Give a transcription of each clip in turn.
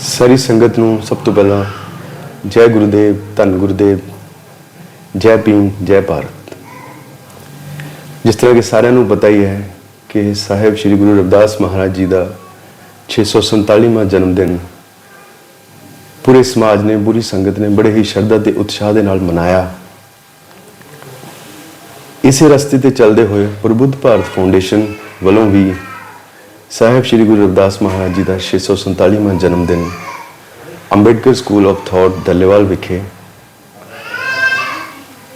ਸਾਰੀ ਸੰਗਤ ਨੂੰ ਸਭ ਤੋਂ ਪਹਿਲਾਂ ਜੈ ਗੁਰੂਦੇਵ, ਧੰਨ ਗੁਰੂਦੇਵ, ਜੈ ਭੀਮ, ਜੈ ਭਾਰਤ। ਜਿਸ ਤਰ੍ਹਾਂ ਕਿ ਸਾਰਿਆਂ ਨੂੰ ਪਤਾ ਹੀ ਹੈ ਕਿ ਸਾਹਿਬ ਸ੍ਰੀ ਗੁਰੂ ਰਵਿਦਾਸ ਮਹਾਰਾਜ ਜੀ ਦਾ 647ਵਾਂ ਜਨਮ ਦਿਨ ਪੂਰੇ ਸਮਾਜ ਨੇ, ਪੂਰੀ ਸੰਗਤ ਨੇ ਬੜੇ ਹੀ ਸ਼ਰਧਾ ਤੇ ਉਤਸ਼ਾਹ ਦੇ ਨਾਲ ਮਨਾਇਆ। ਇਸੇ ਰਸਤੇ ਤੇ ਚੱਲਦੇ ਹੋਏ ਪ੍ਰਬੁੱਧ ਭਾਰਤ ਫਾਊਂਡੇਸ਼ਨ ਵੱਲੋਂ ਵੀ ਸਾਹਿਬ ਸ੍ਰੀ ਗੁਰੂ ਰਵਿਦਾਸ ਮਹਾਰਾਜ ਜੀ ਦਾ 647ਵਾਂ ਜਨਮ ਦਿਨ, Ambedkar school of thought Dallewal ਵਿਖੇ।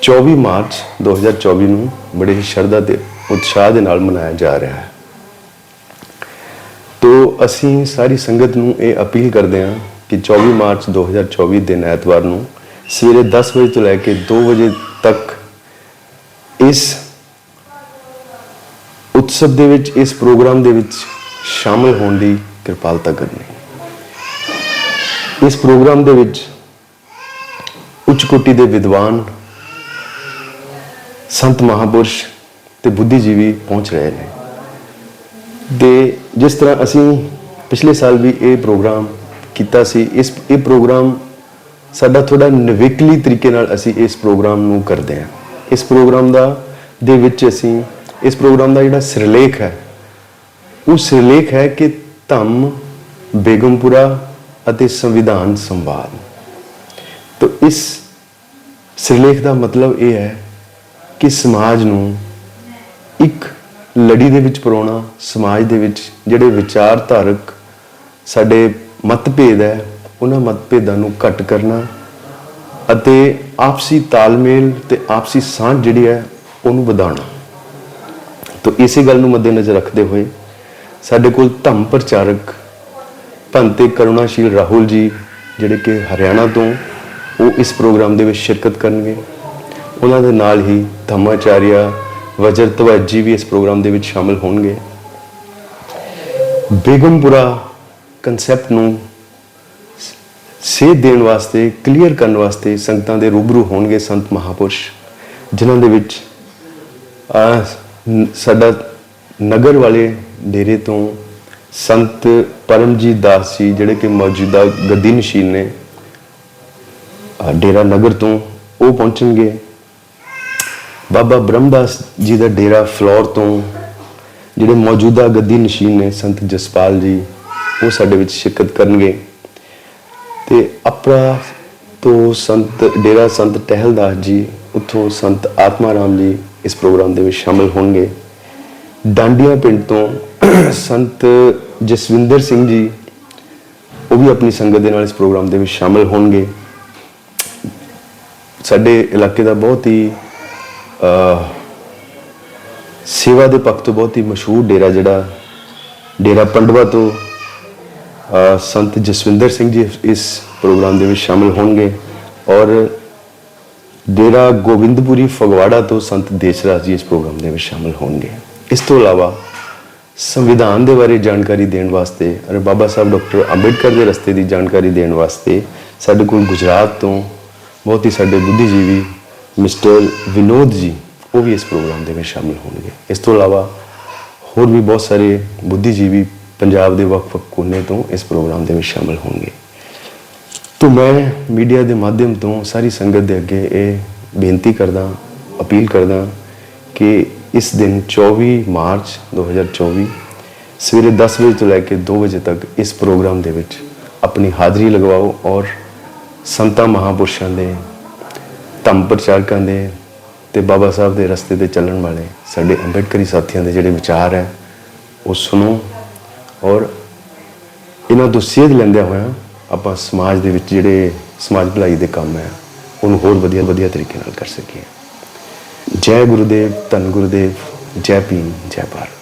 24 ਮਾਰਚ 2024 ਨੂੰ ਬੜੇ ਹੀ ਸ਼ਰਧਾ ਤੇ ਉਤਸ਼ਾਹ ਦੇ ਨਾਲ ਮਨਾਇਆ ਜਾ ਰਿਹਾ ਹੈ। ਤੋ ਅਸੀਂ ਸਾਰੀ ਸੰਗਤ ਨੂੰ ਇਹ ਅਪੀਲ ਕਰਦੇ ਹਾਂ ਕਿ 24 ਮਾਰਚ 2024 ਦਿਨ ਐਤਵਾਰ ਨੂੰ ਸਵੇਰੇ 10 ਵਜੇ ਤੋਂ ਲੈ ਕੇ 2 ਵਜੇ ਤੱਕ ਇਸ ਉਤਸਵ ਦੇ ਵਿੱਚ, ਇਸ ਪ੍ਰੋਗਰਾਮ ਦੇ ਵਿੱਚ ਸ਼ਾਮਲ ਹੋਣ ਦੀ ਕਿਰਪਾਲਤਾ ਕਰਨੀ ਇਸ ਪ੍ਰੋਗਰਾਮ ਦੇ ਵਿੱਚ ਉੱਚ ਕੋਟੀ ਦੇ ਵਿਦਵਾਨ, ਸੰਤ ਮਹਾਪੁਰਸ਼ ਤੇ ਬੁੱਧੀਜੀਵੀ ਪਹੁੰਚ ਰਹੇ ਨੇ। ਦੇ ਜਿਸ ਤਰ੍ਹਾਂ ਅਸੀਂ ਪਿਛਲੇ ਸਾਲ ਵੀ ਇਹ ਪ੍ਰੋਗਰਾਮ ਕੀਤਾ ਸੀ, ਇਸ, ਇਹ ਪ੍ਰੋਗਰਾਮ ਸਾਡਾ ਥੋੜਾ ਨਿਵੇਕਲੀ ਤਰੀਕੇ ਨਾਲ ਅਸੀਂ ਇਸ ਪ੍ਰੋਗਰਾਮ ਨੂੰ ਕਰਦੇ ਹਾਂ। ਇਸ ਪ੍ਰੋਗਰਾਮ ਦਾ, ਦੇ ਵਿੱਚ ਅਸੀਂ, ਇਸ ਪ੍ਰੋਗਰਾਮ ਦਾ ਜਿਹੜਾ ਸਿਰਲੇਖ ਹੈ ਉਹ ਸਿਰਲੇਖ ਹੈ ਕਿ ਧੰਮ, ਬੇਗਮਪੁਰਾ ਅਤੇ ਸੰਵਿਧਾਨ ਸੰਵਾਦ। ਤੋ ਇਸ ਸਿਰਲੇਖ ਦਾ ਮਤਲਬ ਇਹ ਹੈ ਕਿ ਸਮਾਜ ਨੂੰ ਇੱਕ ਲੜੀ ਦੇ ਵਿੱਚ ਪਰੋਣਾ, ਸਮਾਜ ਦੇ ਵਿੱਚ ਜਿਹੜੇ ਵਿਚਾਰਧਾਰਕ ਸਾਡੇ ਮਤਭੇਦ ਹੈ, ਉਹਨਾਂ ਮਤਭੇਦਾਂ ਨੂੰ ਘਟ ਕਰਨਾ ਅਤੇ ਆਪਸੀ ਤਾਲਮੇਲ ਤੇ ਆਪਸੀ ਸਾਂਝ ਜਿਹੜੀ ਹੈ, ਉਹਨੂੰ ਵਧਾਉਣਾ। ਤੋ ਇਸੇ ਗੱਲ ਨੂੰ ਮੱਦੇਨਜ਼ਰ ਰੱਖਦੇ ਹੋਏ ਸਾਡੇ ਕੋਲ ਧੰਮ ਪ੍ਰਚਾਰਕ ਭੰਤੇ ਕਰੁਣਾਸ਼ੀਲ ਰਾਹੁਲ ਜੀ, ਜਿਹੜੇ ਕਿ ਹਰਿਆਣਾ ਤੋਂ, ਉਹ ਇਸ ਪ੍ਰੋਗਰਾਮ ਦੇ ਵਿੱਚ ਸ਼ਿਰਕਤ ਕਰਨਗੇ। ਉਹਨਾਂ ਦੇ ਨਾਲ ਹੀ ਧੰਮਾਚਾਰਿਆ ਵਜਰ ਜੀ ਵੀ ਇਸ ਪ੍ਰੋਗਰਾਮ ਦੇ ਵਿੱਚ ਸ਼ਾਮਲ ਹੋਣਗੇ। ਬੇਗਮਪੁਰਾ ਕਨਸੈਪਟ ਨੂੰ ਸੇਧ ਦੇਣ ਵਾਸਤੇ ਕਲੀਅਰ ਕਰਨ ਵਾਸਤੇ ਸੰਗਤਾਂ ਦੇ ਰੂਬਰੂ ਹੋਣਗੇ ਸੰਤ ਮਹਾਪੁਰਸ਼, ਜਿਨ੍ਹਾਂ ਦੇ ਵਿੱਚ ਸਾਡਾ ਨਗਰ ਵਾਲੇ ਡੇਰੇ ਤੋਂ ਸੰਤ ਪਰਮਜੀਤ ਦਾਸ ਜੀ ਜਿਹੜੇ ਕਿ ਮੌਜੂਦਾ ਗੱਦੀ ਨਸ਼ੀਲ ਨੇ ਡੇਰਾ ਨਗਰ ਤੋਂ ਉਹ ਪਹੁੰਚਣਗੇ। ਬਾਬਾ ਬ੍ਰਹਮਦਾਸ ਜੀ ਦਾ ਡੇਰਾ ਫਲੋਰ ਤੋਂ ਜਿਹੜੇ ਮੌਜੂਦਾ ਗੱਦੀ ਨਸ਼ੀਨ ਨੇ, ਸੰਤ ਜਸਪਾਲ ਜੀ, ਉਹ ਸਾਡੇ ਵਿੱਚ ਸ਼ਿਰਕਤ ਕਰਨਗੇ। ਤੇ ਅਪਰਾ ਤੋਂ ਸੰਤ, ਡੇਰਾ ਸੰਤ ਟਹਿਲਦਾਸ ਜੀ, ਉੱਥੋਂ ਸੰਤ ਆਤਮਾ ਰਾਮ ਜੀ ਇਸ ਪ੍ਰੋਗਰਾਮ ਦੇ ਵਿੱਚ ਸ਼ਾਮਲ ਹੋਣਗੇ। ਡਾਂਡੀਆਂ ਪਿੰਡ ਤੋਂ ਸੰਤ ਜਸਵਿੰਦਰ ਸਿੰਘ ਜੀ, ਉਹ ਵੀ ਆਪਣੀ ਸੰਗਤ ਦੇ ਨਾਲ ਇਸ ਪ੍ਰੋਗਰਾਮ ਦੇ ਵਿੱਚ ਸ਼ਾਮਲ ਹੋਣਗੇ। ਸਾਡੇ ਇਲਾਕੇ ਦਾ ਬਹੁਤ ਹੀ ਸੇਵਾ ਦੇ ਪੱਖ ਤੋਂ ਬਹੁਤ ਹੀ ਮਸ਼ਹੂਰ ਡੇਰਾ ਜਿਹੜਾ, ਡੇਰਾ ਪੰਡਵਾ ਤੋਂ ਸੰਤ ਜਸਵਿੰਦਰ ਸਿੰਘ ਜੀ ਇਸ ਪ੍ਰੋਗਰਾਮ ਦੇ ਵਿੱਚ ਸ਼ਾਮਲ ਹੋਣਗੇ। ਔਰ ਡੇਰਾ ਗੋਬਿੰਦਪੁਰੀ ਫਗਵਾੜਾ ਤੋਂ ਸੰਤ ਦੇਸ਼ਰਾਜ ਜੀ ਇਸ ਪ੍ਰੋਗਰਾਮ ਦੇ ਵਿੱਚ ਸ਼ਾਮਲ ਹੋਣਗੇ। ਇਸ ਤੋਂ ਇਲਾਵਾ ਸੰਵਿਧਾਨ ਦੇ ਬਾਰੇ ਜਾਣਕਾਰੀ ਦੇਣ ਵਾਸਤੇ ਅਰੇ ਬਾਬਾ ਸਾਹਿਬ ਡਾਕਟਰ ਅੰਬੇਡਕਰ ਦੇ ਰਸਤੇ ਦੀ ਜਾਣਕਾਰੀ ਦੇਣ ਵਾਸਤੇ ਸਾਡੇ ਕੋਲ ਗੁਜਰਾਤ ਤੋਂ ਬਹੁਤ ਹੀ ਸਾਡੇ ਬੁੱਧੀਜੀਵੀ ਮਿਸਟਰ ਵਿਨੋਦ ਜੀ, ਉਹ ਵੀ ਇਸ ਪ੍ਰੋਗਰਾਮ ਦੇ ਵਿੱਚ ਸ਼ਾਮਿਲ ਹੋਣਗੇ। ਇਸ ਤੋਂ ਇਲਾਵਾ ਹੋਰ ਵੀ ਬਹੁਤ ਸਾਰੇ ਬੁੱਧੀਜੀਵੀ ਪੰਜਾਬ ਦੇ ਵੱਖ-ਵੱਖ ਕੋਨੇ ਤੋਂ ਇਸ ਪ੍ਰੋਗਰਾਮ ਦੇ ਵਿੱਚ ਸ਼ਾਮਲ ਹੋਣਗੇ। ਤੋ ਮੈਂ ਮੀਡੀਆ ਦੇ ਮਾਧਿਅਮ ਤੋਂ ਸਾਰੀ ਸੰਗਤ ਦੇ ਅੱਗੇ ਇਹ ਬੇਨਤੀ ਕਰਦਾ, ਅਪੀਲ ਕਰਦਾ ਕਿ ਇਸ ਦਿਨ 24 ਮਾਰਚ 2024 ਸਵੇਰੇ 10 ਵਜੇ ਤੋਂ ਲੈ ਕੇ 2 ਵਜੇ ਤੱਕ ਇਸ ਪ੍ਰੋਗਰਾਮ ਦੇ ਵਿੱਚ ਆਪਣੀ ਹਾਜ਼ਰੀ ਲਗਵਾਓ ਔਰ ਸੰਤਾਂ ਮਹਾਪੁਰਸ਼ਾਂ ਦੇ, ਧੰਮ ਪ੍ਰਚਾਰਕਾਂ ਦੇ ਤੇ ਬਾਬਾ ਸਾਹਿਬ ਦੇ ਰਸਤੇ ਤੇ ਚੱਲਣ ਵਾਲੇ ਸਾਡੇ ਅੰਬੇਡਕਰੀ ਸਾਥੀਆਂ ਦੇ ਜਿਹੜੇ ਵਿਚਾਰ ਹੈ, ਉਹ ਸੁਣੋ ਔਰ ਇਹਨਾਂ ਤੋਂ ਸੇਧ ਲੈਂਦਿਆਂ ਹੋਇਆਂ ਆਪਾਂ ਸਮਾਜ ਦੇ ਵਿੱਚ ਜਿਹੜੇ ਸਮਾਜ ਭਲਾਈ ਦੇ ਕੰਮ ਹੈ, ਉਹਨੂੰ ਹੋਰ ਵਧੀਆ ਵਧੀਆ ਤਰੀਕੇ ਨਾਲ ਕਰ ਸਕੀਏ। ਜੈ ਗੁਰੂਦੇਵ ਧੰਨ ਗੁਰੂਦੇਵ ਜੈ ਭੀਮ ਜੈ ਭਾਰਤ।